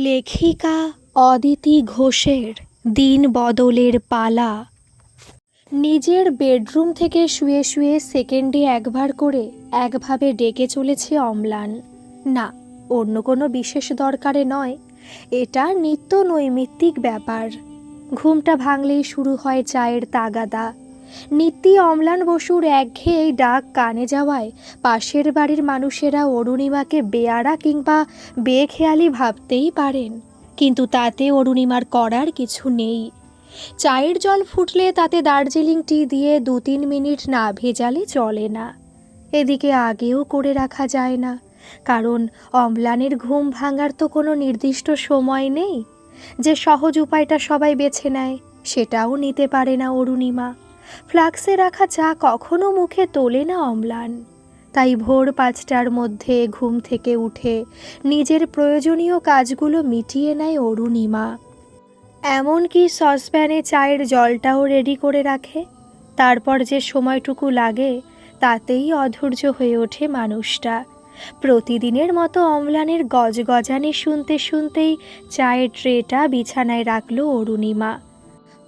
লেখিকা অদিতি ঘোষের দিন বদলের পালা। নিজের বেডরুম থেকে শুয়ে শুয়ে সেকেন্ডে একবার করে একভাবে ডেকে চলেছে অম্লান। না, অন্য কোনো বিশেষ দরকারে নয়। এটা নিত্য নৈমিত্তিক ব্যাপার। ঘুমটা ভাঙলেই শুরু হয় চায়ের তাগাদা। নিত্যি অম্লান বসুর একঘেয়ে ডাক কানে যাওয়ায় পাশের বাড়ির মানুষেরা অরুণিমাকে বেয়ারা কিংবা বেখেয়ালি ভাবতেই পারেন। কিন্তু তাতে অরুণিমার করার কিছু নেই। চায়ের জল ফুটলে তাতে দার্জিলিং টি দিয়ে দু তিন মিনিট না ভেজালে চলে না। এদিকে আগেও করে রাখা যায় না। কারণ অম্লানের ঘুম ভাঙার তো কোনো নির্দিষ্ট সময় নেই। যে সহজ উপায়টা সবাই বেছে নেয়, সেটাও নিতে পারে না অরুণিমা। ফ্লাক্সে রাখা চা কখনো মুখে তোলে না অম্লান। তাই ভোর পাঁচটার মধ্যে ঘুম থেকে উঠে নিজের প্রয়োজনীয় কাজগুলো মিটিয়ে নেয় অরুণিমা। এমনকি সসপ্যানে চায়ের জলটাও রেডি করে রাখে? তারপর যে সময়টুকু লাগে, তাতেই অধৈর্য হয়ে ওঠে মানুষটা। প্রতিদিনের মতো অম্লানের গজগজানি শুনতে শুনতেই চায়ের ট্রেটা বিছানায় রাখল অরুণিমা।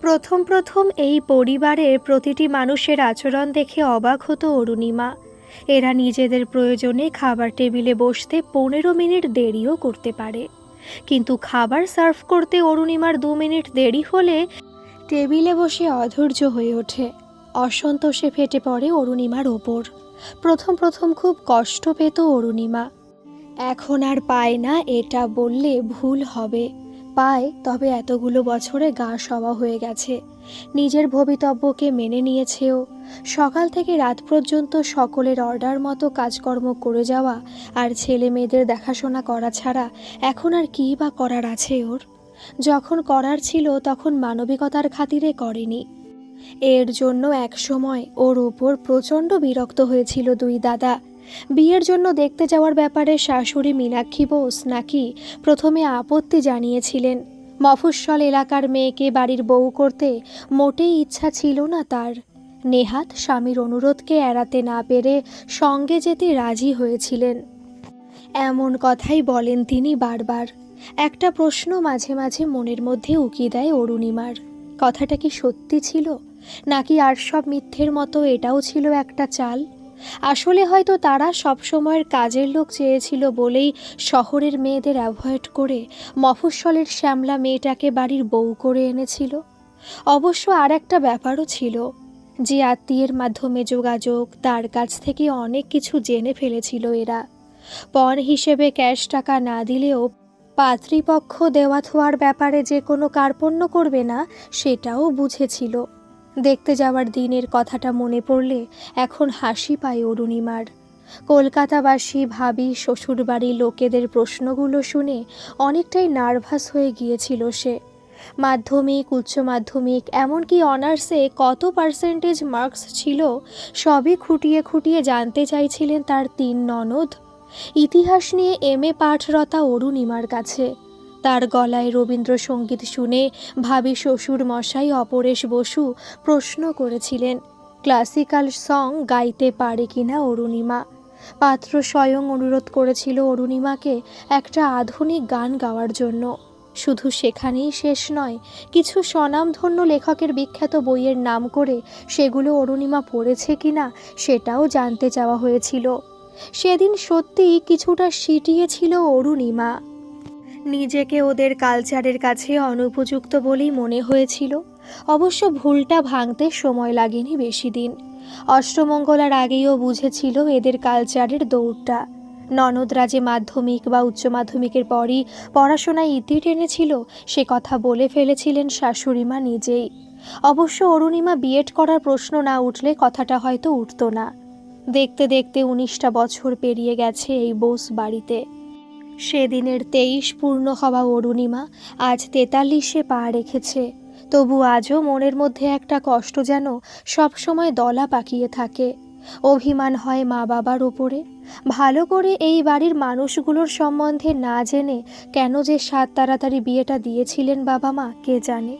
প্রথম প্রথম এই পরিবারের প্রতিটি মানুষের আচরণ দেখে অবাক হতো অরুণিমা। এরা নিজেদের প্রয়োজনে খাবার টেবিলে বসতে পনেরো মিনিট দেরিও করতে পারে। কিন্তু খাবার সার্ভ করতে অরুণিমার দু মিনিট দেরি হলে টেবিলে বসে অধৈর্য হয়ে ওঠে। অসন্তোষে ফেটে পড়ে অরুণিমার ওপর। প্রথম প্রথম খুব কষ্ট পেত অরুণিমা। এখন আর পায় না এটা বললে ভুল হবে। পায়, তবে এতগুলো বছরে গা সওয়া হয়ে গেছে। নিজের ভবিতব্যকে মেনে নিয়েছেও। সকাল থেকে রাত পর্যন্ত সকলের অর্ডার মতো কাজকর্ম করে যাওয়া আর ছেলে মেয়েদের দেখাশোনা করা ছাড়া এখন আর কী বা করার আছে ওর? যখন করার ছিল তখন মানবিকতার খাতিরে করেনি। এর জন্য একসময় ওর ওপর প্রচণ্ড বিরক্ত হয়েছিল দুই দাদা। বিয়ের জন্য দেখতে যাওয়ার ব্যাপারে শাশুড়ি মীনাক্ষী বোস নাকি প্রথমে আপত্তি জানিয়েছিলেন। মফস্বল এলাকার মেয়েকে বাড়ির বউ করতে মোটেই ইচ্ছা ছিল না তার। নেহাত স্বামীর অনুরোধকে এড়াতে না পেরে সঙ্গে যেতে রাজি হয়েছিলেন। এমন কথাই বলেন তিনি বারবার। একটা প্রশ্ন মাঝে মাঝে মনের মধ্যে উকি দেয় অরুণিমার। কথাটা কি সত্যি ছিল? নাকি আর সব মিথ্যের মতো এটাও ছিল একটা চাল? আসলে হয়তো তারা সবসময়ের কাজের লোক চেয়েছিল বলেই শহরের মেয়েদের অ্যাভয়েড করে মফস্বলের শ্যামলা মেয়েটাকে বাড়ির বউ করে এনেছিল। অবশ্য আর একটা ব্যাপারও ছিল যে আত্মীয়ের মাধ্যমে যোগাযোগ, তার কাছ থেকে অনেক কিছু জেনে ফেলেছিল এরা। পণ হিসেবে ক্যাশ টাকা না দিলেও পাতৃপক্ষ দেওয়া থোয়ার ব্যাপারে যে কোনো কার্পণ্য করবে না, সেটাও বুঝেছিল। দেখতে যাওয়ার দিনের কথাটা মনে পড়লে এখন হাসি পায় অরুণিমার। কলকাতাবাসী ভাবি, শ্বশুরবাড়ির লোকেদের প্রশ্নগুলো শুনে অনেকটাই নার্ভাস হয়ে গিয়েছিল সে। মাধ্যমিক, উচ্চ মাধ্যমিক, এমনকি অনার্সে কত পার্সেন্টেজ মার্কস ছিল, সবই খুঁটিয়ে খুঁটিয়ে জানতে চাইছিলেন তার তিন ননদ। ইতিহাস নিয়ে এম এ পাঠরতা অরুণিমার কাছে। তার গলায় রবীন্দ্রসঙ্গীত শুনে ভাবি শ্বশুর মশাই অপরেশ বসু প্রশ্ন করেছিলেন, ক্লাসিক্যাল সং গাইতে পারে কিনা অরুণিমা? পাত্র স্বয়ং অনুরোধ করেছিল অরুণিমাকে একটা আধুনিক গান গাওয়ার জন্য। শুধু সেখানেই শেষ নয়, কিছু স্বনামধন্য লেখকের বিখ্যাত বইয়ের নাম করে সেগুলো অরুণিমা পড়েছে কিনা সেটাও জানতে চাওয়া হয়েছিল। সেদিন সত্যিই কিছুটা সিটিয়েছিল অরুণিমা। নিজেকে ওদের কালচারের কাছে অনুপযুক্ত বলেই মনে হয়েছিল। অবশ্য ভুলটা ভাঙতে সময় লাগেনি বেশি দিন। অষ্টমঙ্গলার আগেও বুঝেছিল এদের কালচারের দৌড়টা। ননদরা যে মাধ্যমিক বা উচ্চ মাধ্যমিকের পরই পড়াশোনায় ইতি টেনেছিল, সে কথা বলে ফেলেছিলেন শাশুড়িমা নিজেই। অবশ্য অরুণিমা বিএড করার প্রশ্ন না উঠলে কথাটা হয়তো উঠতো না। দেখতে দেখতে উনিশটা বছর পেরিয়ে গেছে এই বোস বাড়িতে। সেদিনের তেইশ পূর্ণ হওয়া অরুণিমা আজ তেতাল্লিশে পা রেখেছে। তবু আজও মনের মধ্যে একটা কষ্ট যেন সবসময় দলা পাকিয়ে থাকে। অভিমান হয় মা বাবার ওপরে। ভালো করে এই বাড়ির মানুষগুলোর সম্বন্ধে না জেনে কেন যে সাত তাড়াতাড়ি বিয়েটা দিয়েছিলেন বাবা মা, কে জানে?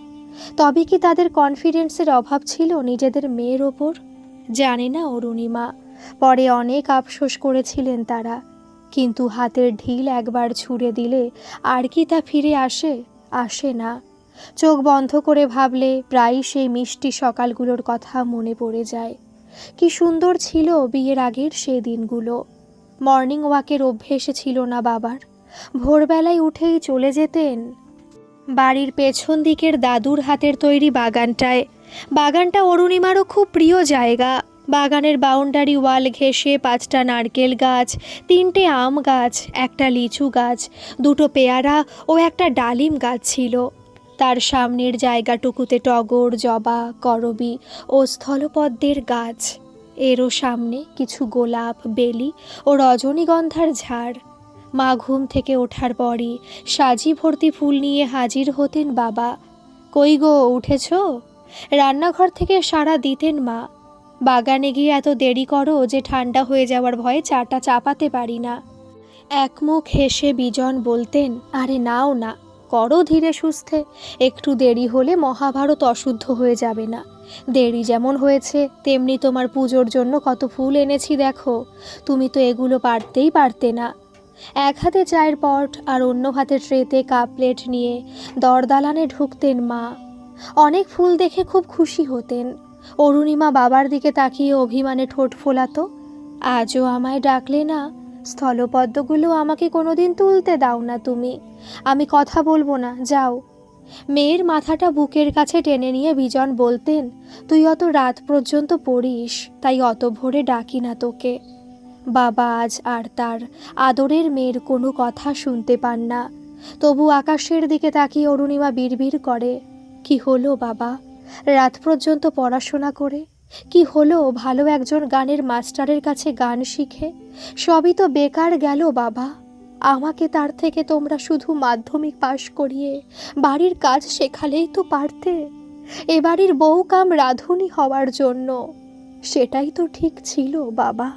তবে কি তাদের কনফিডেন্সের অভাব ছিল নিজেদের মেয়ের ওপর? জানে না অরুণিমা। পরে অনেক আফসোস করেছিলেন তারা। কিন্তু হাতের ঢিল একবার ছুঁড়ে দিলে আর কি তা ফিরে আসে? আসে না। চোখ বন্ধ করে ভাবলে প্রায়ই সেই মিষ্টি সকালগুলোর কথা মনে পড়ে যায়। কি সুন্দর ছিল বিয়ের আগের সেই দিনগুলো। মর্নিং ওয়াকের অভ্যেস ছিল না বাবার। ভোরবেলায় উঠেই চলে যেতেন। বাড়ির পেছন দিকের দাদুর হাতের তৈরি বাগানটায়। বাগানটা অরুণিমারও খুব প্রিয় জায়গা। বাগানের বাউন্ডারি ওয়াল ঘেঁষে পাঁচটা নারকেল গাছ, তিনটে আম গাছ, একটা লিচু গাছ, দুটো পেয়ারা ও একটা ডালিম গাছ ছিল। তার সামনের জায়গাটুকুতে টগর, জবা, করবি ও স্থলপদ্মের গাছ। এরও সামনে কিছু গোলাপ, বেলি ও রজনীগন্ধার ঝাড়। মা ঘুম থেকে ওঠার পরই সাজি ভর্তি ফুল নিয়ে হাজির হতেন বাবা। কই গো, উঠেছ? রান্নাঘর থেকে সাড়া দিতেন মা। বাগানে গিয়ে এত দেরি করো যে ঠান্ডা হয়ে যাওয়ার ভয়ে চাটা চাপাতে পারি না। একমুখ হেসে বিজন বলতেন, আরে নাও না, করো ধীরে সুস্থে। একটু দেরি হলে মহাভারত অশুদ্ধ হয়ে যাবে না। দেরি যেমন হয়েছে, তেমনি তোমার পুজোর জন্য কত ফুল এনেছি দেখো। তুমি তো এগুলো পারতেই পারতে না। এক হাতে চায়ের পট আর অন্য হাতে ট্রেতে কাপ প্লেট নিয়ে দরদালানে ঢুকতেন মা। অনেক ফুল দেখে খুব খুশি হতেন। অরুণিমা বাবার দিকে তাকিয়ে অভিমানে ঠোঁট ফোলাতো। আজও আমায় ডাকলে না? স্থলপদ্মগুলো আমাকে কোনোদিন তুলতে দাও না তুমি। আমি কথা বলব না, যাও। মেয়ের মাথাটা বুকের কাছে টেনে নিয়ে বিজন বলতেন, তুই অত রাত পর্যন্ত পড়িস, তাই অত ভোরে ডাকি না তোকে। বাবা আজ আর তার আদরের মেয়ের কোনো কথা শুনতে পান না। তবু আকাশের দিকে তাকিয়ে অরুণিমা বিড়বিড় করে, কি হলো বাবা? রাত পর্যন্ত পড়াশোনা করে। কি হলো ভালো একজন গানের মাস্টারের কাছে গান শিখে? সবই তো বেকার গেল বাবা। আমাকে তার থেকে তোমরা শুধু মাধ্যমিক পাশ করিয়ে বাড়ির কাজ শেখালেই তো পারতে। এ বাড়ির বউ কাম রাঁধুনি হওয়ার জন্য। সেটাই তো ঠিক ছিল বাবা।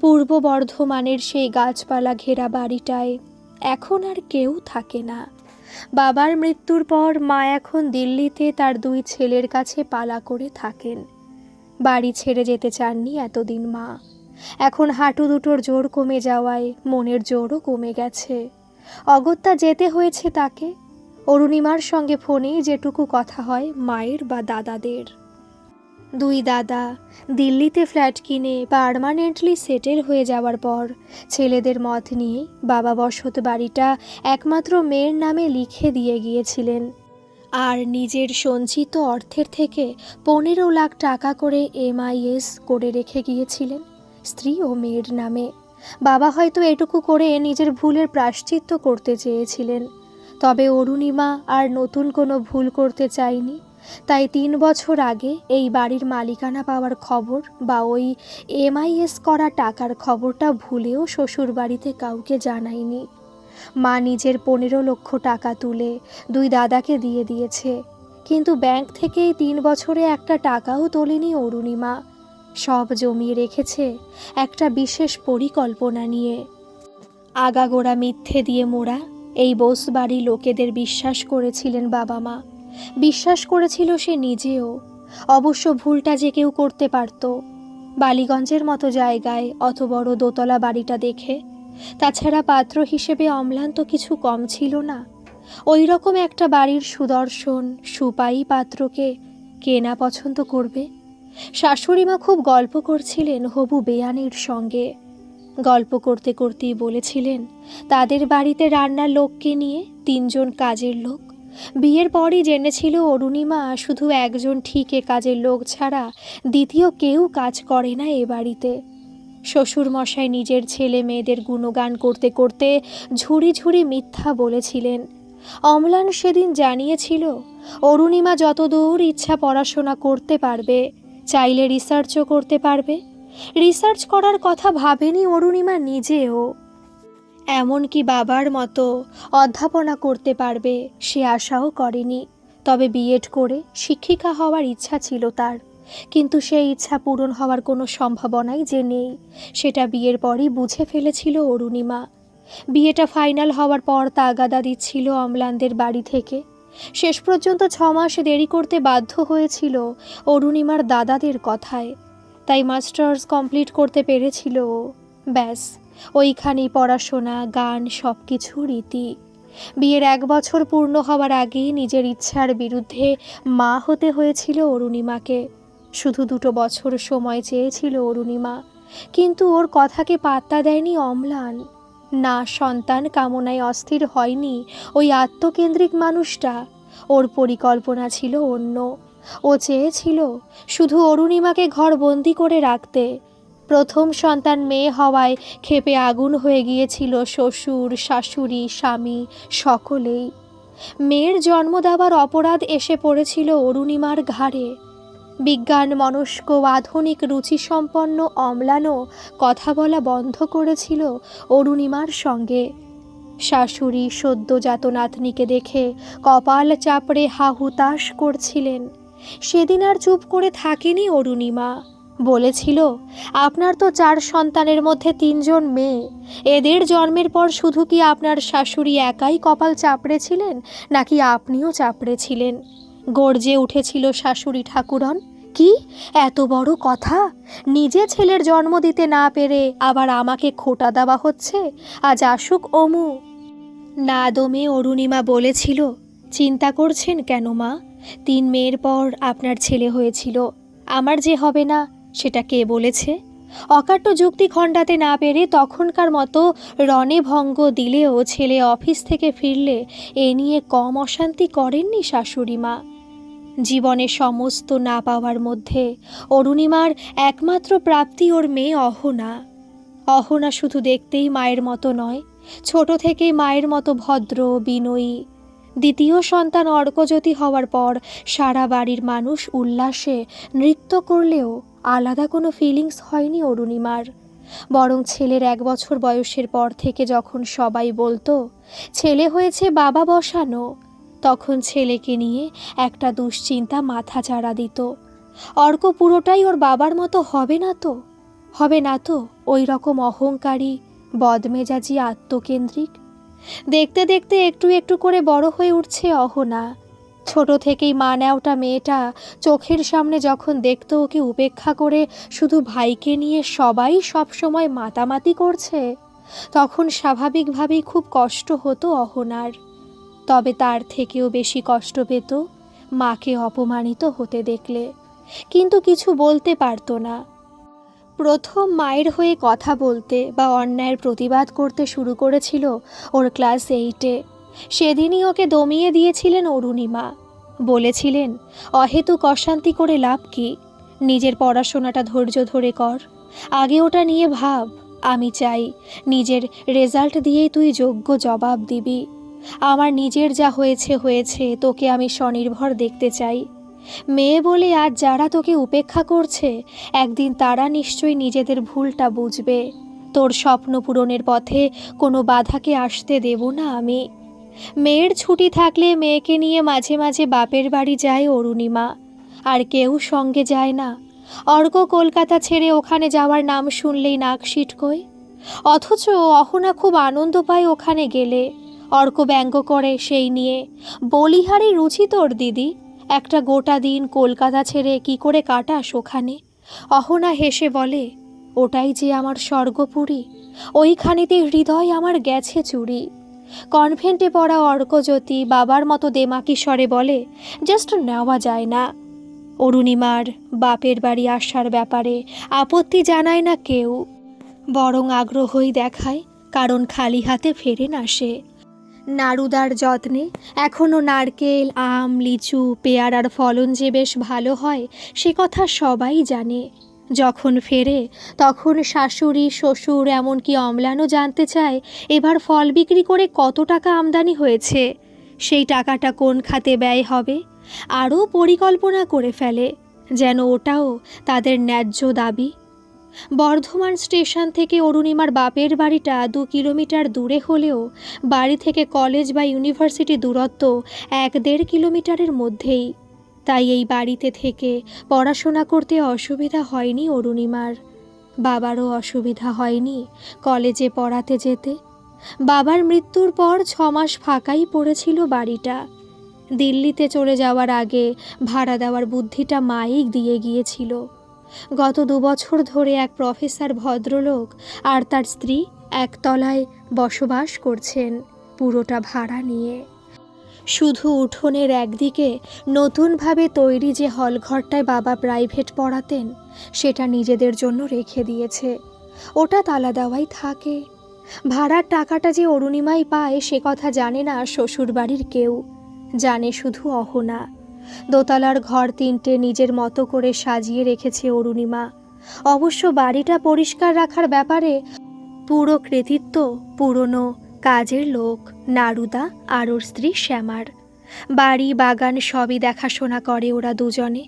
পূর্ব বর্ধমানের সেই গাছপালা ঘেরা বাড়িটায় এখন আর কেউ থাকে না। বাবার মৃত্যুর পর মা এখন দিল্লিতে তার দুই ছেলের কাছে পালা করে থাকেন। বাড়ি ছেড়ে যেতে চাননি এতদিন মা। এখন হাঁটু দুটোর জোর কমে যাওয়ায় মনের জোরও কমে গেছে। অগত্যা যেতে হয়েছে তাকে। অরুণিমার সঙ্গে ফোনেই যেটুকু কথা হয় মায়ের বা দাদাদের। দুই দাদা দিল্লিতে ফ্ল্যাট কিনে পার্মানেন্টলি সেটেল হয়ে যাওয়ার পর ছেলেদের মত নিয়ে বাবা বসত বাড়িটা একমাত্র মেয়ের নামে লিখে দিয়ে গিয়েছিলেন। আর নিজের সঞ্চিত অর্থের থেকে পনেরো লাখ টাকা করে এমআইএস করে রেখে গিয়েছিলেন স্ত্রী ও মেয়ের নামে। বাবা হয়তো এটুকু করে নিজের ভুলের প্রাশ্চিত্য করতে চেয়েছিলেন। তবে অরুণিমা আর নতুন কোনো ভুল করতে চায়নি। তাই তিন বছর আগে এই বাড়ির মালিকানা পাওয়ার খবর বা ওই এমআইএস করা টাকার খবরটা ভুলেও শ্বশুর বাড়িতে কাউকে জানায়নি। মা নিজের পনেরো লক্ষ টাকা তুলে দুই দাদাকে দিয়ে দিয়েছে। কিন্তু ব্যাংক থেকে তিন বছরে একটা টাকাও তোলেনি অরুণিমা। সব জমিয়ে রেখেছে একটা বিশেষ পরিকল্পনা নিয়ে। আগাগোড়া মিথ্যে দিয়ে মোড়া এই বোস বাড়ি লোকেদের বিশ্বাস করেছিলেন বাবা মা। বিশ্বাস করেছিল সে নিজেও। অবশ্য ভুলটা যে কেউ করতে পারত। বালিগঞ্জের মতো জায়গায় অত বড় দোতলা বাড়িটা দেখে, তাছাড়া পাত্র হিসেবে অম্লান তো কিছু কম ছিল না। ওই রকম একটা বাড়ির সুদর্শন সুপাই পাত্রকে কে না পছন্দ করবে? শাশুড়িমা খুব গল্প করছিলেন হবু বেয়ানির সঙ্গে। গল্প করতে করতেই বলেছিলেন, তাদের বাড়িতে রান্নার লোককে নিয়ে তিনজন কাজের লোক বিয়ের পরই জেনেছিল অরুণিমা, শুধু একজন ঠিকে কাজের লোক ছাড়া দ্বিতীয় কেউ কাজ করে না এ বাড়িতে। শ্বশুর মশাই নিজের ছেলে মেয়েদের গুণগান করতে করতে ঝুড়ি ঝুড়ি মিথ্যা বলেছিলেন। অম্লান সেদিন জানিয়েছিল, অরুণিমা যতদূর ইচ্ছা পড়াশোনা করতে পারবে, চাইলে রিসার্চও করতে পারবে। রিসার্চ করার কথা ভাবেনি অরুণিমা নিজেও। এমনকি বাবার মতো অধ্যাপনা করতে পারবে সে আশাও করেনি। তবে বিএড করে শিক্ষিকা হওয়ার ইচ্ছা ছিল তার। কিন্তু সেই ইচ্ছা পূরণ হওয়ার কোনো সম্ভাবনাই যে নেই, সেটা বিয়ের পরই বুঝে ফেলেছিল অরুণিমা। বিয়েটা ফাইনাল হওয়ার পর তাগাদা দিচ্ছিল অম্লানদের বাড়ি থেকে। শেষ পর্যন্ত ছ মাস দেরি করতে বাধ্য হয়েছিল অরুণিমার দাদাদের কথায়। তাই মাস্টার্স কমপ্লিট করতে পেরেছিল। ব্যাস। ওইখানেই পড়াশোনা, গান সব কিছু রীতি। বিয়ের এক বছর পূর্ণ হওয়ার আগেই নিজের ইচ্ছার বিরুদ্ধে মা হতে হয়েছিল অরুণিমাকে। শুধু দুটো বছর সময় চেয়েছিল অরুণিমা। কিন্তু ওর কথাকে পাত্তা দেয়নি অম্লান। না, সন্তান কামনায় অস্থির হয়নি ওই আত্মকেন্দ্রিক মানুষটা। ওর পরিকল্পনা ছিল অন্য। ও চেয়েছিল শুধু অরুণিমাকে ঘরবন্দি করে রাখতে। প্রথম সন্তান মেয়ে হওয়ায় ক্ষেপে আগুন হয়ে গিয়েছিল শ্বশুর, শাশুড়ি, স্বামী, সকলেই। মেয়ের জন্ম দেওয়ার অপরাধ এসে পড়েছিল অরুণিমার ঘাড়ে। বিজ্ঞান, মনস্ক, আধুনিক, রুচিসম্পন্ন অম্লানও কথা বলা বন্ধ করেছিল অরুণিমার সঙ্গে। শাশুড়ি সদ্যজাত নাতনিকে দেখে কপাল চাপড়ে হাহুতাশ করছিলেন। সেদিন আর চুপ করে থাকেনি অরুণিমা। বলেছিল, আপনার তো চার সন্তানের মধ্যে তিনজন মেয়ে। এদের জন্মের পর শুধু কি আপনার শাশুড়ি একাই কপাল চাপড়েছিলেন, নাকি আপনিও চাপড়েছিলেন? গর্জে উঠেছিল শাশুড়ি ঠাকুরন, কি? এত বড় কথা? নিজে ছেলের জন্ম দিতে না পেরে আবার আমাকে খোটা দেওয়া হচ্ছে? আজ আসুক অমু। না দমে অরুণিমা বলেছিল, চিন্তা করছেন কেন মা? তিন মেয়ের পর আপনার ছেলে হয়েছিল। আমার যে হবে না সেটা কে বলেছে? অকাট্য যুক্তি খণ্ডাতে না পেরে তখনকার মতো রণে ভঙ্গ দিলেও ছেলে অফিস থেকে ফিরলে এ নিয়ে কম অশান্তি করেননি শাশুড়ি মা। জীবনে সমস্ত না পাওয়ার মধ্যে অরুণিমার একমাত্র প্রাপ্তি ওর মেয়ে অহনা। অহনা শুধু দেখতেই মায়ের মতো নয়, ছোট থেকেই মায়ের মতো ভদ্র, বিনয়ী দ্বিতীয় সন্তান অর্কজ্যোতি হওয়ার পর সারা বাড়ির মানুষ উল্লাসে নৃত্য করলেও আলাদা কোনো ফিলিংস হয়নি অরুণিমার। বরং ছেলের এক বছর বয়সের পর থেকে যখন সবাই বলতো, ছেলে হয়েছে বাবা বসানো, তখন ছেলেকে নিয়ে একটা দুশ্চিন্তা মাথা চাড়া দিত। অর্ক পুরোটাই ওর বাবার মতো হবে না তো? হবে না তো? ওই রকম অহংকারী, বদমেজাজি, আত্মকেন্দ্রিক দেখতে দেখতে একটু একটু করে বড় হয়ে উঠছে অহনা। ছোট থেকেই মা নেওটা মেয়েটা চোখের সামনে যখন দেখতো ওকে উপেক্ষা করে শুধু ভাইকে নিয়ে সবাই সব সময় মাতামাতি করছে, তখন স্বাভাবিকভাবেই খুব কষ্ট হতো অহনার। তবে তার থেকেও বেশি কষ্ট পেত মাকে অপমানিত হতে দেখলে। কিন্তু কিছু বলতে পারতো না। প্রথম মায়ের হয়ে কথা বলতে বা অন্যায়ের প্রতিবাদ করতে শুরু করেছিল ওর ক্লাস এইটে। সেদিনই ওকে দমিয়ে দিয়েছিলেন অরুণিমা। বলেছিলেন, অহেতুক অশান্তি করে লাভ কি? নিজের পড়াশোনাটা ধৈর্য ধরে কর। আগে ওটা নিয়ে ভাব। আমি চাই নিজের রেজাল্ট দিয়েই তুই যোগ্য জবাব দিবি। আমার নিজের যা হয়েছে হয়েছে, তোকে আমি স্বনির্ভর দেখতে চাই। মেয়ে বলে আজ যারা তোকে উপেক্ষা করছে, একদিন তারা নিশ্চয়ই নিজেদের ভুলটা বুঝবে। তোর স্বপ্ন পূরণের পথে কোনো বাধাকে আসতে দেব না আমি। মেয়ের ছুটি থাকলে মেয়েকে নিয়ে মাঝে মাঝে বাপের বাড়ি যায় অরুণিমা। আর কেউ সঙ্গে যায় না। অর্ক কলকাতা ছেড়ে ওখানে যাওয়ার নাম শুনলেই নাক সিটকোয়। অথচ অহনা খুব আনন্দ পায় ওখানে গেলে। অর্ক ব্যঙ্গ করে সেই নিয়ে। বলিহারি রুচি তোর, দিদি? একটা গোটা দিন কলকাতা ছেড়ে কি করে কাটাস ওখানে? অহনা হেসে বলে, ওটাই যে আমার স্বর্গপুরী, ওইখানেতে হৃদয় আমার গেছে চুরি। কনভেন্টে পড়া অর্কজ্যোতি বাবার মতো দেমাকি স্বরে বলে, জাস্ট নেওয়া যায় না। অরুণিমার বাপের বাড়ি আসার ব্যাপারে আপত্তি জানায় না কেউ। বরং আগ্রহই দেখায়, কারণ খালি হাতে ফেরে না সে। নাড়ুদার যত্নে। এখনও নারকেল, আম, লিচু পেয়ারার ফলন যে বেশ ভালো হয়, সে কথা সবাই জানে। যখন ফেরে, তখন শাশুড়ি, শ্বশুর, এমনকি অম্লানও জানতে চায়, এবার ফল বিক্রি করে কত টাকা আমদানি হয়েছে? সেই টাকাটা কোন খাতে ব্যয় হবে? আরও পরিকল্পনা করে ফেলে। যেন ওটাও তাদের ন্যায্য দাবি। বর্ধমান স্টেশন থেকে অরুণিমার বাপের বাড়িটা দু কিলোমিটার দূরে হলেও বাড়ি থেকে কলেজ বা ইউনিভার্সিটি দূরত্ব এক দেড় কিলোমিটারের মধ্যেই। তাই এই বাড়িতে থেকে পড়াশোনা করতে অসুবিধা হয়নি অরুণিমার। বাবারও অসুবিধা হয়নি কলেজে পড়াতে যেতে। বাবার মৃত্যুর পর ছমাস ফাঁকাই পড়েছিল বাড়িটা। দিল্লিতে চলে যাওয়ার আগে ভাড়া দেওয়ার বুদ্ধিটা মাইক দিয়ে গিয়েছিল। গত দুবছর ধরে এক প্রফেসর ভদ্রলোক আর তার স্ত্রী একতলায় বসবাস করছেন পুরোটা ভাড়া নিয়ে। শুধু উঠোনের একদিকে নতুনভাবে তৈরি যে হলঘরটায় বাবা প্রাইভেট পড়াতেন, সেটা নিজেদের জন্য রেখে দিয়েছে। ওটা তালা দেওয়াই থাকে। ভাড়ার টাকাটা যে অরুণিমাই পায়, সে কথা জানে না শ্বশুরবাড়ির কেউ। জানে শুধু অহনা। দোতলার ঘর তিনটে নিজের মতো করে সাজিয়ে রেখেছে অরুণিমা। অবশ্য বাড়িটা পরিষ্কার রাখার ব্যাপারে পুরো কৃতিত্ব পুরনো কাজের লোক, নারুদা আর ওর স্ত্রী শ্যামার। বাড়ি, বাগান সবই দেখাশোনা করে ওরা দুজনে।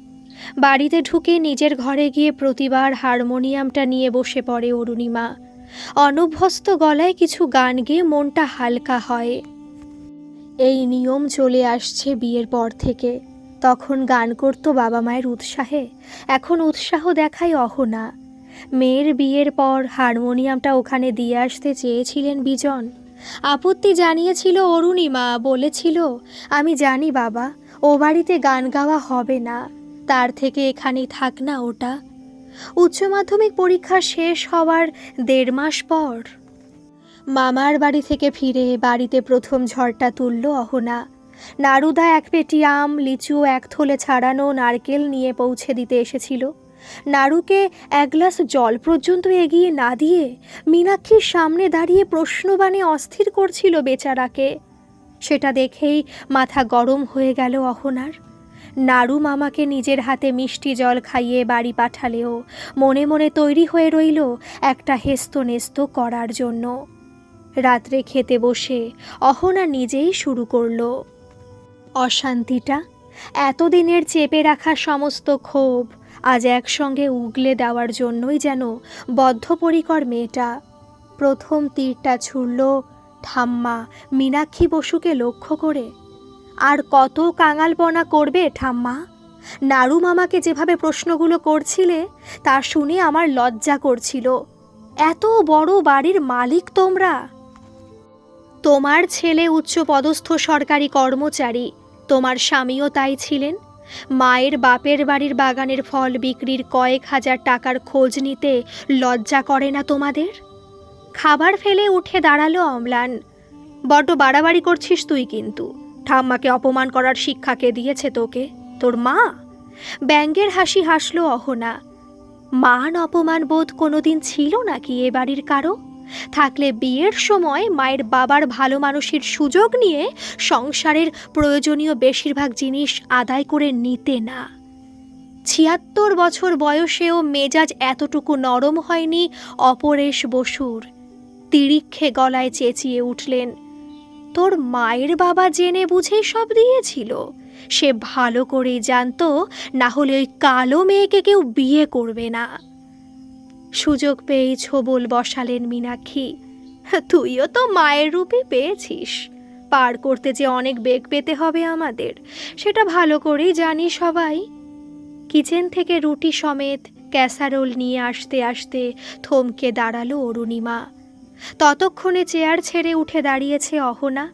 বাড়িতে ঢুকে নিজের ঘরে গিয়ে প্রতিবার হারমোনিয়ামটা নিয়ে বসে পড়ে অরুণিমা। অনভ্যস্ত গলায় কিছু গান গেয়ে মনটা হালকা হয়। এই নিয়ম চলে আসছে বিয়ের পর থেকে। তখন গান করতো বাবা মায়ের উৎসাহে। এখন উৎসাহ দেখায় অহনা। মেয়ের বিয়ের পর হারমোনিয়ামটা ওখানে দিয়ে আসতে চেয়েছিলেন বিজন। আপত্তি জানিয়েছিল অরুণিমা বলেছিল, আমি জানি বাবা, ও বাড়িতে গান গাওয়া হবে না। তার থেকে এখানেই থাক না ওটা। উচ্চ মাধ্যমিক পরীক্ষা শেষ হওয়ার দেড় মাস পর মামার বাড়ি থেকে ফিরে বাড়িতে প্রথম ঝড়টা তুলল অহনা। নারুদা এক পেটি আম, লিচু এক থলে ছাড়ানো নারকেল নিয়ে পৌঁছে দিতে এসেছিল। নাড়ুকে এক গ্লাস জল পর্যন্ত এগিয়ে না দিয়ে মীনাক্ষীর সামনে দাঁড়িয়ে প্রশ্নবাণে অস্থির করছিল বেচারাকে। সেটা দেখেই মাথা গরম হয়ে গেল অহনার। নাড়ু মামাকে নিজের হাতে মিষ্টি জল খাইয়ে বাড়ি পাঠালেও মনে মনে তৈরি হয়ে রইল একটা হেস্ত নেস্ত করার জন্য। রাত্রে খেতে বসে অহনা নিজেই শুরু করল। অশান্তিটা? এতদিনের চেপে রাখা সমস্ত ক্ষোভ আজ একসঙ্গে উগলে দেওয়ার জন্যই যেন বদ্ধপরিকর মেয়েটা। প্রথম তীরটা ছুড়ল ঠাম্মা মীনাক্ষী বসুকে লক্ষ্য করে। আর কত কাঙালপনা করবে ঠাম্মা? নাড়ু মামাকে যেভাবে প্রশ্নগুলো করছিলে, তা শুনে আমার লজ্জা করছিল। এত বড় বাড়ির মালিক তোমরা? তোমার ছেলে উচ্চপদস্থ সরকারি কর্মচারী তোমার স্বামীও তাই ছিলেন? মায়ের বাপের বাড়ির বাগানের ফল বিক্রির কয়েক হাজার টাকার খোঁজ নিতে লজ্জা করে না তোমাদের? খাবার ফেলে উঠে দাঁড়াল অম্লান। বড্ড বাড়াবাড়ি করছিস তুই কিন্তু। ঠাম্মাকে অপমান করার শিক্ষা কে দিয়েছে তোকে? তোর মা? ব্যাঙ্গের হাসি হাসলো অহনা। মান অপমান বোধ কোনোদিন ছিল নাকি এ বাড়ির কারও? থাকলে বিয়ের সময় মায়ের বাবার ভালো মানুষের সুযোগ নিয়ে সংসারের প্রয়োজনীয় বেশিরভাগ জিনিস আদায় করে নিতে না। ছিয়াত্তর বছর বয়সেও মেজাজ এতটুকু নরম হয়নি অপরেশ বসুর। তিরিক্ষে গলায় চেঁচিয়ে উঠলেন, তোর মায়ের বাবা জেনে বুঝেই সব দিয়েছিল। সে ভালো করেই জানতো, না হলে ওই কালো মেয়েকে কেউ বিয়ে করবে না। সুযোগ পেয়েই ছোবল বসালেন মীনাক্ষী। তুইও তো মায়ের রূপে পেয়েছিস। পার করতে যে অনেক বেগ পেতে হবে আমাদের, সেটা ভালো করেই জানি সবাই। কিচেন থেকে রুটি সমেত ক্যাসারোল নিয়ে আসতে আসতে থমকে দাঁড়াল অরুণিমা। ততক্ষণে চেয়ার ছেড়ে উঠে দাঁড়িয়েছে অহনা।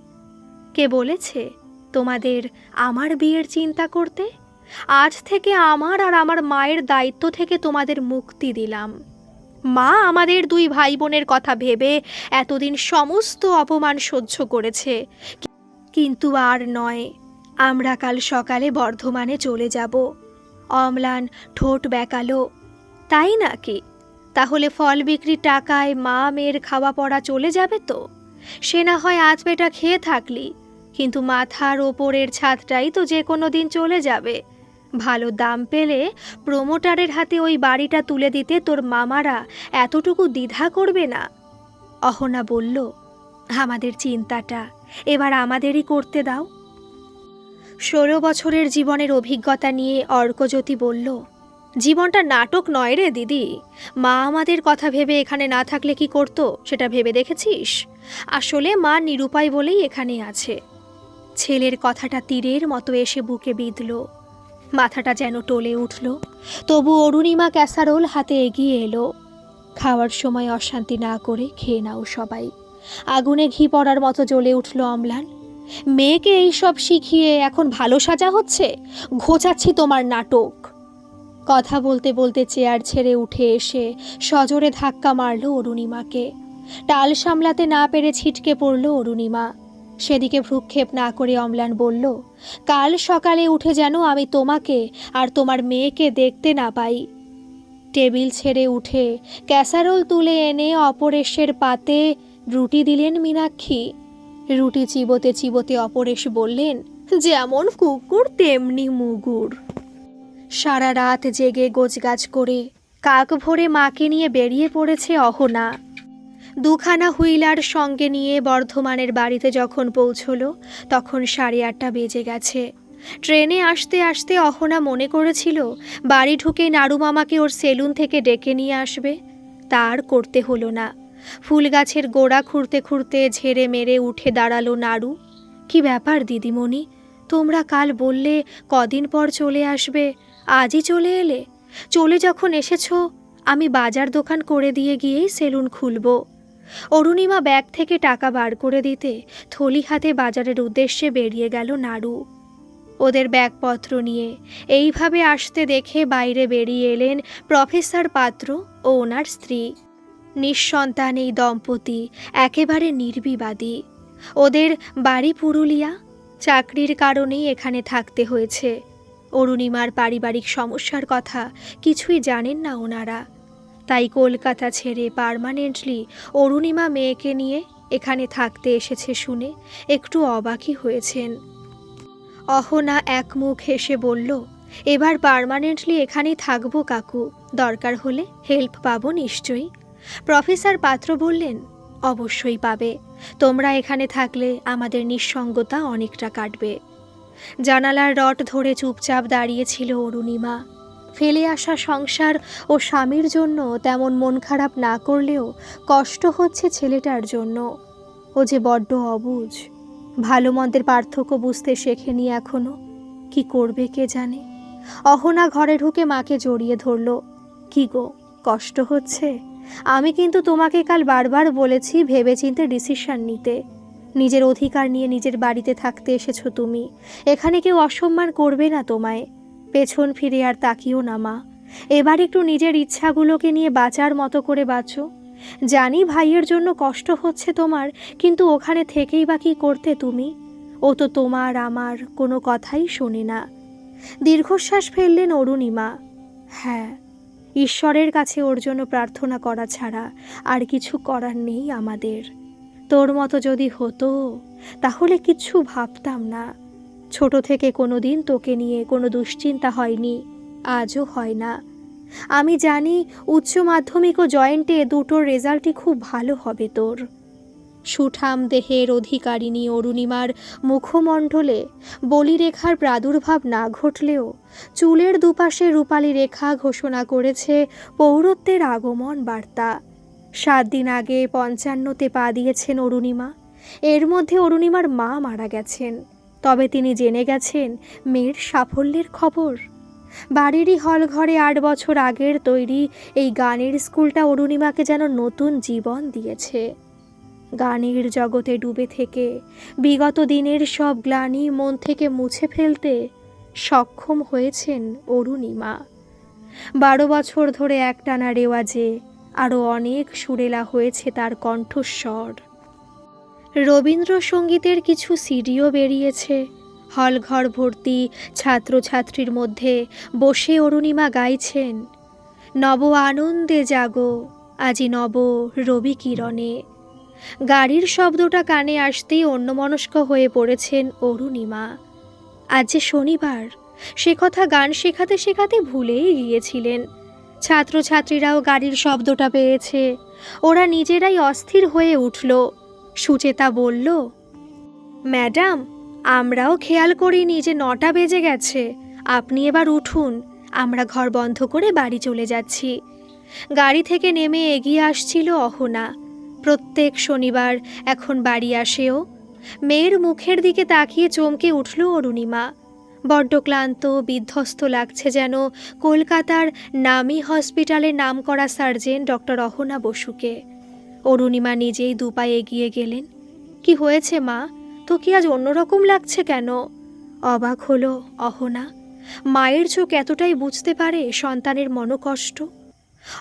কে বলেছে, তোমাদের আমার বিয়ের চিন্তা করতে? আজ থেকে আমার আর আমার মায়ের দায়িত্ব থেকে তোমাদের মুক্তি দিলাম। মা আমাদের দুই ভাই বোনের কথা ভেবে এতদিন সমস্ত অপমান সহ্য করেছে। কিন্তু আর নয়, আমরা কাল সকালে বর্ধমানে চলে যাব। অম্লান ঠোঁট বেঁকালো তাই নাকি? তাহলে ফল বিক্রির টাকায় মা মেয়ের খাওয়া পড়া চলে যাবে তো? সে না হয় আজ বেটা খেয়ে থাকলি, কিন্তু মাথার ওপরের ছাদটাই তো যে কোনো দিন চলে যাবে। ভালো দাম পেলে প্রমোটারের হাতে ওই বাড়িটা তুলে দিতে তোর মামারা এতটুকু দ্বিধা করবে না। অহনা বলল, আমাদের চিন্তাটা এবার আমাদেরই করতে দাও। ষোলো বছরের জীবনের অভিজ্ঞতা নিয়ে অর্কজ্যোতি বলল, জীবনটা নাটক নয় রে দিদি। মা আমাদের কথা ভেবে এখানে না থাকলে কি করতো সেটা ভেবে দেখেছিস? আসলে মা নিরুপায় বলেই এখানে আছে। ছেলের কথাটা তীরের মতো এসে বুকে বিঁধল। মাথাটা যেন টলে উঠল। তবু অরুণিমা ক্যাসারোল হাতে এগিয়ে এলো। খাওয়ার সময় অশান্তি না করে খেয়ে নাও সবাই। আগুনে ঘি পড়ার মতো জ্বলে উঠল অম্লান। মেয়েকে এইসব শিখিয়ে এখন ভালো সাজা হচ্ছে? ঘোচাচ্ছি তোমার নাটক। কথা বলতে বলতে চেয়ার ছেড়ে উঠে এসে সজোরে ধাক্কা মারল অরুণিমাকে। টাল সামলাতে না পেরে ছিটকে পড়ল অরুণিমা। সেদিকে ভ্রুক্ষেপ না করে অম্লান বলল, কাল সকালে উঠে যেন আমি তোমাকে আর তোমার মেয়েকে দেখতে না পাই। টেবিল ছেড়ে উঠে ক্যাসারোল তুলে এনে অপরেশের পাতে রুটি দিলেন মীনাক্ষী। রুটি চিবোতে চিবোতে অপরেশ বললেন, যেমন কুকুর, তেমনি মুগুর। সারা রাত জেগে গোছগাছ করে কাক ভরে মাকে নিয়ে বেরিয়ে পড়েছে অহনা। দুখানা হুইলার সঙ্গে নিয়ে বর্ধমানের বাড়িতে যখন পৌঁছলো, তখন সাড়ে আটটা বেজে গেছে। ট্রেনে আসতে আসতে অহনা মনে করেছিল, বাড়ি ঢুকে নাড়ু মামাকে ওর সেলুন থেকে ডেকে নিয়ে আসবে, তার করতে হলো না। ফুল গাছের গোড়া খুঁড়তে খুঁড়তে ঝেড়ে মেরে উঠে দাঁড়াল নাড়ু কি ব্যাপার দিদিমণি? তোমরা কাল বললে কদিন পর চলে আসবে, আজই চলে এলে? চলে যখন এসেছ, আমি বাজার দোকান করে দিয়ে গিয়েই সেলুন খুলবো। অরুণিমা ব্যাগ থেকে টাকা বার করে দিতে থলি হাতে বাজারের উদ্দেশ্যে বেরিয়ে গেল নাড়ু ওদের ব্যাগপত্র নিয়ে এইভাবে আসতে দেখে বাইরে বেরিয়ে এলেন প্রফেসর পাত্র ও ওনার স্ত্রী। নিঃসন্তান এই দম্পতি, একেবারে নির্বিবাদী। ওদের বাড়ি পুরুলিয়া, চাকরির কারণেই এখানে থাকতে হয়েছে। অরুণিমার পারিবারিক সমস্যার কথা কিছুই জানেন না ওনারা। তাই কলকাতা ছেড়ে পারমানেন্টলি অরুণিমা মেয়েকে নিয়ে এখানে থাকতে এসেছে শুনে একটু অবাকই হয়েছেন। অহনা এক মুখ হেসে বলল, এবার পার্মানেন্টলি এখানেই থাকব কাকু, দরকার হলে হেল্প পাবো নিশ্চয়ই। প্রফেসর পাত্র বললেন, অবশ্যই পাবে। তোমরা এখানে থাকলে আমাদের নিঃসঙ্গতা অনেকটা কাটবে। জানালার রড ধরে চুপচাপ দাঁড়িয়েছিল অরুণিমা। ফেলে আসা সংসার ও স্বামীর জন্য তেমন মন খারাপ না করলেও কষ্ট হচ্ছে ছেলেটার জন্য। ও যে বড্ড অবুঝ ভালো মন্দের পার্থক্য বুঝতে শেখেনি এখনও। কি করবে কে জানে? অহনা ঘরে ঢুকে মাকে জড়িয়ে ধরল। কি গো, কষ্ট হচ্ছে? আমি কিন্তু তোমাকে কাল বারবার বলেছি ভেবেচিন্তে ডিসিশন নিতে। নিজের অধিকার নিয়ে নিজের বাড়িতে থাকতে এসেছ তুমি। এখানে কেউ অসম্মান করবে না তোমায়। পেছন ফিরে আর তাকিও না, মা। এবার একটু নিজের ইচ্ছাগুলোকে নিয়ে বাঁচার মতো করে বাঁচো। জানি ভাইয়ের জন্য কষ্ট হচ্ছে তোমার, কিন্তু ওখানে থেকেই বা কী করতে তুমি? ও তো তোমার, আমার কোনো কথাই শোনে না। দীর্ঘশ্বাস ফেললেন অরুণিমা হ্যাঁ ঈশ্বরের কাছে ওর জন্য প্রার্থনা করা ছাড়া আর কিছু করার নেই আমাদের। তোর মতো যদি হতো, তাহলে কিচ্ছু ভাবতাম না। ছোট থেকে কোনো দিন তোকে নিয়ে কোনো দুশ্চিন্তা হয়নি, আজও হয় না। আমি জানি উচ্চ মাধ্যমিক ও জয়েন্টে দুটোর রেজাল্টই খুব ভালো হবে তোর। সুঠাম দেহের অধিকারিণী অরুণিমার মুখমণ্ডলে বলিরেখার প্রাদুর্ভাব না ঘটলেও চুলের দুপাশে রূপালী রেখা ঘোষণা করেছে পৌরত্বের আগমন বার্তা। সাত দিন আগে পঞ্চান্নতে পা দিয়েছেন অরুণিমা। এর মধ্যে অরুণিমার মা মারা গেছেন। তবে তিনি জেনে গেছেন মেয়ের সাফল্যের খবর। বাড়িরই হল ঘরে আট বছর আগের তৈরি এই গানের স্কুলটা অরুণিমাকে যেন নতুন জীবন দিয়েছে। গানের জগতে ডুবে থেকে, বিগত দিনের সব গ্লানি মন থেকে মুছে ফেলতে সক্ষম হয়েছেন অরুণিমা। বারো বছর ধরে একটানা রেওয়াজে আরও অনেক সুরেলা হয়েছে তার কণ্ঠস্বর। রবীন্দ্রসঙ্গীতের কিছু সিডিও বেরিয়েছে। হলঘর ভর্তি ছাত্রছাত্রীর মধ্যে বসে অরুণিমা গাইছেন, নব আনন্দে জাগো, আজি নব রবি কিরণে। গাড়ির শব্দটা কানে আসতেই অন্যমনস্ক হয়ে পড়েছেন অরুণিমা। আজ যে শনিবার, সে কথা গান শেখাতে শেখাতে ভুলেই গিয়েছিলেন। ছাত্রছাত্রীরাও গাড়ির শব্দটা পেয়েছে। ওরা নিজেরাই অস্থির হয়ে উঠল। সুচেতা বলল, ম্যাডাম, আমরাও খেয়াল করিনি যে নটা বেজে গেছে। আপনি এবার উঠুন। আমরা ঘর বন্ধ করে বাড়ি চলে যাচ্ছি। গাড়ি থেকে নেমে এগিয়ে আসছিল অহনা। প্রত্যেক শনিবার এখন বাড়ি আসেও। মেয়ের মুখের দিকে তাকিয়ে চমকে উঠল অরুণিমা। বড্ড ক্লান্ত, বিধ্বস্ত লাগছে যেন কলকাতার নামি হসপিটালের নামকরা সার্জেন ডক্টর অহনা বসুকে। অরুণিমা নিজেই দুপায়ে এগিয়ে গেলেন। কি হয়েছে মা? তো কি আজ অন্যরকম লাগছে কেন? অবাক হলো অহনা। মায়ের চোখ এতটাই বুঝতে পারে সন্তানের মনোকষ্ট।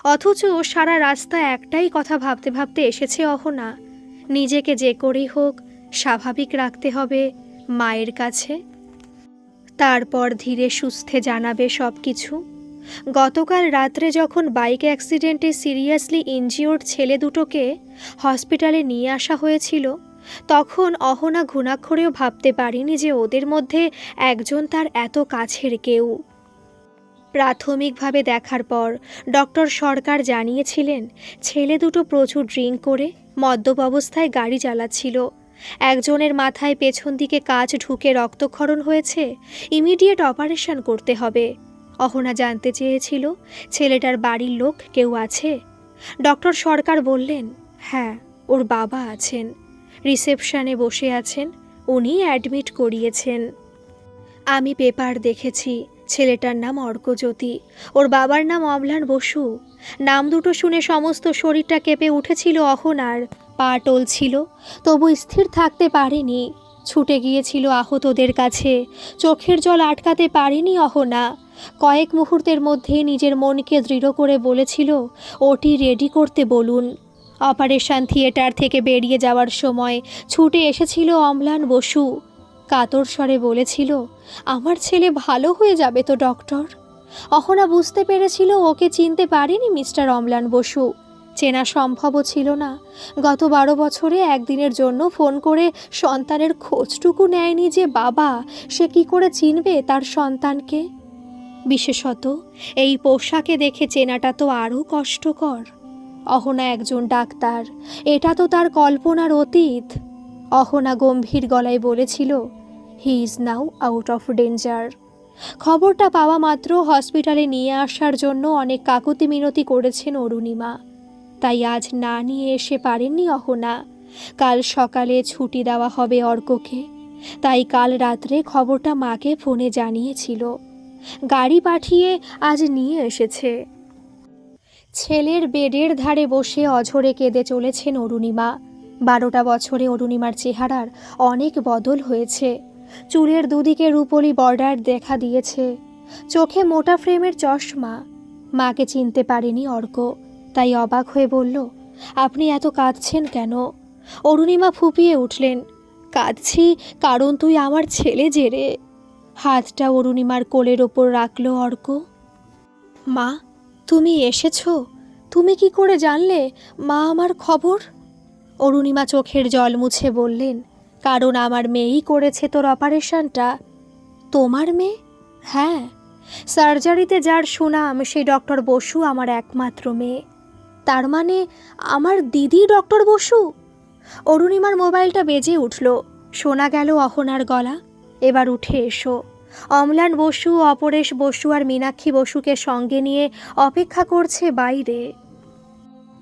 অথচ সারা রাস্তা একটাই কথা ভাবতে ভাবতে এসেছে অহনা। নিজেকে যে করেই হোক স্বাভাবিক রাখতে হবে মায়ের কাছে। তারপর ধীরে সুস্থে জানাবে সব কিছু গতকাল রাত্রে যখন বাইক অ্যাক্সিডেন্টে সিরিয়াসলি ইনজিওর্ড ছেলে দুটোকে হসপিটালে নিয়ে আসা হয়েছিল, তখন অহনা ঘুণাক্ষরেও ভাবতে পারিনি যে ওদের মধ্যে একজন তার এত কাছের কেউ। প্রাথমিকভাবে দেখার পর ডক্টর সরকার জানিয়েছিলেন, ছেলে দুটো প্রচুর ড্রিঙ্ক করে মদ্যপ অবস্থায় গাড়ি চালাচ্ছিল। একজনের মাথায় পেছন দিকে কাজ ঢুকে রক্তক্ষরণ হয়েছে, ইমিডিয়েট অপারেশন করতে হবে। অহনা জানতে চেয়েছিল, ছেলেটার বাড়ির লোক কেউ আছে? ডক্টর সরকার বললেন হ্যাঁ ওর বাবা আছেন। রিসেপশনে বসে আছেন, উনি অ্যাডমিট করিয়েছেন। আমি পেপার দেখেছি, ছেলেটার নাম অর্কজ্যোতি। ওর বাবার নাম অম্লান বসু। নাম দুটো শুনে সমস্ত শরীরটা কেঁপে উঠেছিল অহনার। পা টলছিল, তবু স্থির থাকতে পারেনি। ছুটে গিয়েছিল আহতদের কাছে। চোখের জল আটকাতে পারেনি অহনা। কয়েক মুহূর্তের মধ্যে নিজের মনকে দৃঢ় করে বলেছিল, ওটি রেডি করতে বলুন। অপারেশন থিয়েটার থেকে বেরিয়ে যাওয়ার সময় ছুটে এসেছিল অম্লান বসু। কাতর স্বরে বলেছিল, আমার ছেলে ভালো হয়ে যাবে তো, ডক্টর? অহনা বুঝতে পেরেছিল ওকে চিনতে পারেনি মিস্টার অম্লান বসু। চেনা সম্ভবও ছিল না। গত বারো বছরে একদিনের জন্য ফোন করে সন্তানের খোঁজটুকু নেয়নি যে বাবা, সে কি করে চিনবে তার সন্তানকে? বিশেষত এই পোশাকে দেখে চেনাটা তো আরও কষ্টকর। অহনা একজন ডাক্তার, এটা তো তার কল্পনার অতীত। অহনা গম্ভীর গলায় বলেছিল he is now out of danger খবরটা পাওয়া মাত্র হসপিটালে নিয়ে আসার জন্য অনেক কাকুতি মিনতি করেছেন অরুণিমা। তাই আজ না নিয়ে এসে পারেননি অহনা। কাল সকালে ছুটি দেওয়া হবে অর্ককে। তাই কাল রাত্রে খবরটা মাকে ফোনে জানিয়েছিল। গাড়ি পাঠিয়ে আজ নিয়ে এসেছে। ছেলের বেডের ধারে বসে অঝরে কেঁদে চলেছেন অরুণিমা। বারোটা বছরে অরুণিমার চেহারার অনেক বদল হয়েছে। চুলের দুদিকে রূপলি বর্ডার দেখা দিয়েছে। চোখে মোটা ফ্রেমের চশমা। মাকে চিনতে পারেনি অর্ক। তাই অবাক হয়ে বলল, আপনি এত কাঁদছেন কেন? অরুণিমা ফুপিয়ে উঠলেন, কাঁদছি কারণ তুই আমার ছেলে জেরে হাতটা অরুণিমার কোলের ওপর রাখল অর্ক। মা, তুমি এসেছ? তুমি কি করে জানলে? মা আমার খবর? অরুণিমা চোখের জল মুছে বললেন, কারণ আমার মেয়েই করেছে তোর অপারেশনটা। তোমার মেয়ে? হ্যাঁ। সার্জারিতে যার সুনাম, সেই ডক্টর বসু আমার একমাত্র মেয়ে। তার মানে আমার দিদি ডক্টর বসু? অরুণিমার মোবাইলটা বেজে উঠল। শোনা গেল অহনার গলা। এবার উঠে এসো। অম্লান বসু, অপরেশ বসু আর মীনাক্ষী বসুকে সঙ্গে নিয়ে অপেক্ষা করছে বাইরে।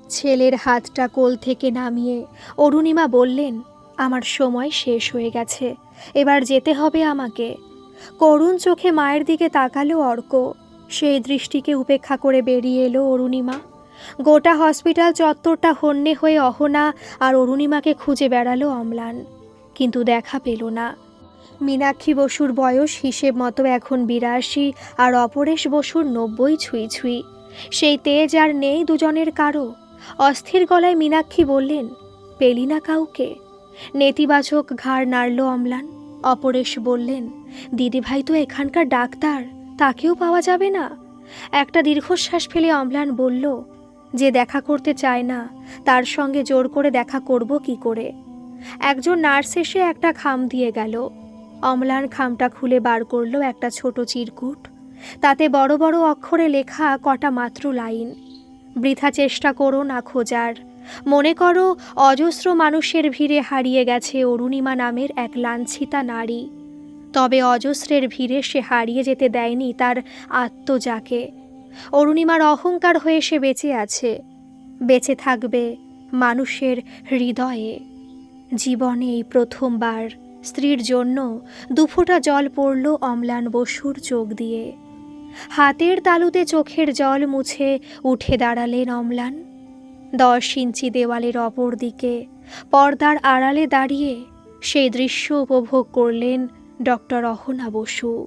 ছেলের হাতটা কোল থেকে নামিয়ে অরুণিমা বললেন, আমার সময় শেষ হয়ে গেছে। এবার যেতে হবে আমাকে। করুণ চোখে মায়ের দিকে তাকালো অর্ক। সেই দৃষ্টিকে উপেক্ষা করে বেরিয়ে এলো অরুণিমা। গোটা হসপিটাল চত্বরটা হন্যে হয়ে অহনা আর অরুণিমাকে খুঁজে বেড়ালো অম্লান। কিন্তু দেখা পেল না। মীনাক্ষী বসুর বয়স হিসেব মতো এখন বিরাশি আর অপরেশ বসুর নব্বই ছুঁই ছুঁই। সেই তেজ আর নেই দুজনের কারও। অস্থির গলায় মীনাক্ষী বললেন, পেলি না কাউকে? নেতিবাচক ঘাড় নাড়ল অম্লান। অপরেশ বললেন, দিদিভাই তো এখানকার ডাক্তার, তাকেও পাওয়া যাবে না? একটা দীর্ঘশ্বাস ফেলে অম্লান বলল যে দেখা করতে চায় না, তার সঙ্গে জোর করে দেখা করব কি করে? একজন নার্স এসে একটা খাম দিয়ে গেল। অম্লান খামটা খুলে বার করল একটা ছোট চিরকুট। তাতে বড় বড় অক্ষরে লেখা কটা মাত্র লাইন। বৃথা চেষ্টা করো না খোঁজার। মনে করো অজস্র মানুষের ভিড়ে হারিয়ে গেছে অরুণিমা নামের এক লাঞ্ছিতা নারী। তবে অজস্রের ভিড়ে সে হারিয়ে যেতে দেয়নি তার আত্মজাকে। অরুণিমার অহংকার হয়ে সে বেঁচে আছে। বেঁচে থাকবে মানুষের হৃদয়ে। জীবনে এই প্রথমবার স্ত্রীর জন্য দুফোঁটা জল পড়ল অম্লান বসুর চোখ দিয়ে। হাতের তালুতে চোখের জল মুছে উঠে দাঁড়ালেন অম্লান। দশ ইঞ্চি দেওয়ালের অপর দিকে পর্দার আড়ালে দাঁড়িয়ে সেই দৃশ্য উপভোগ করলেন ডক্টর অহনা বসু।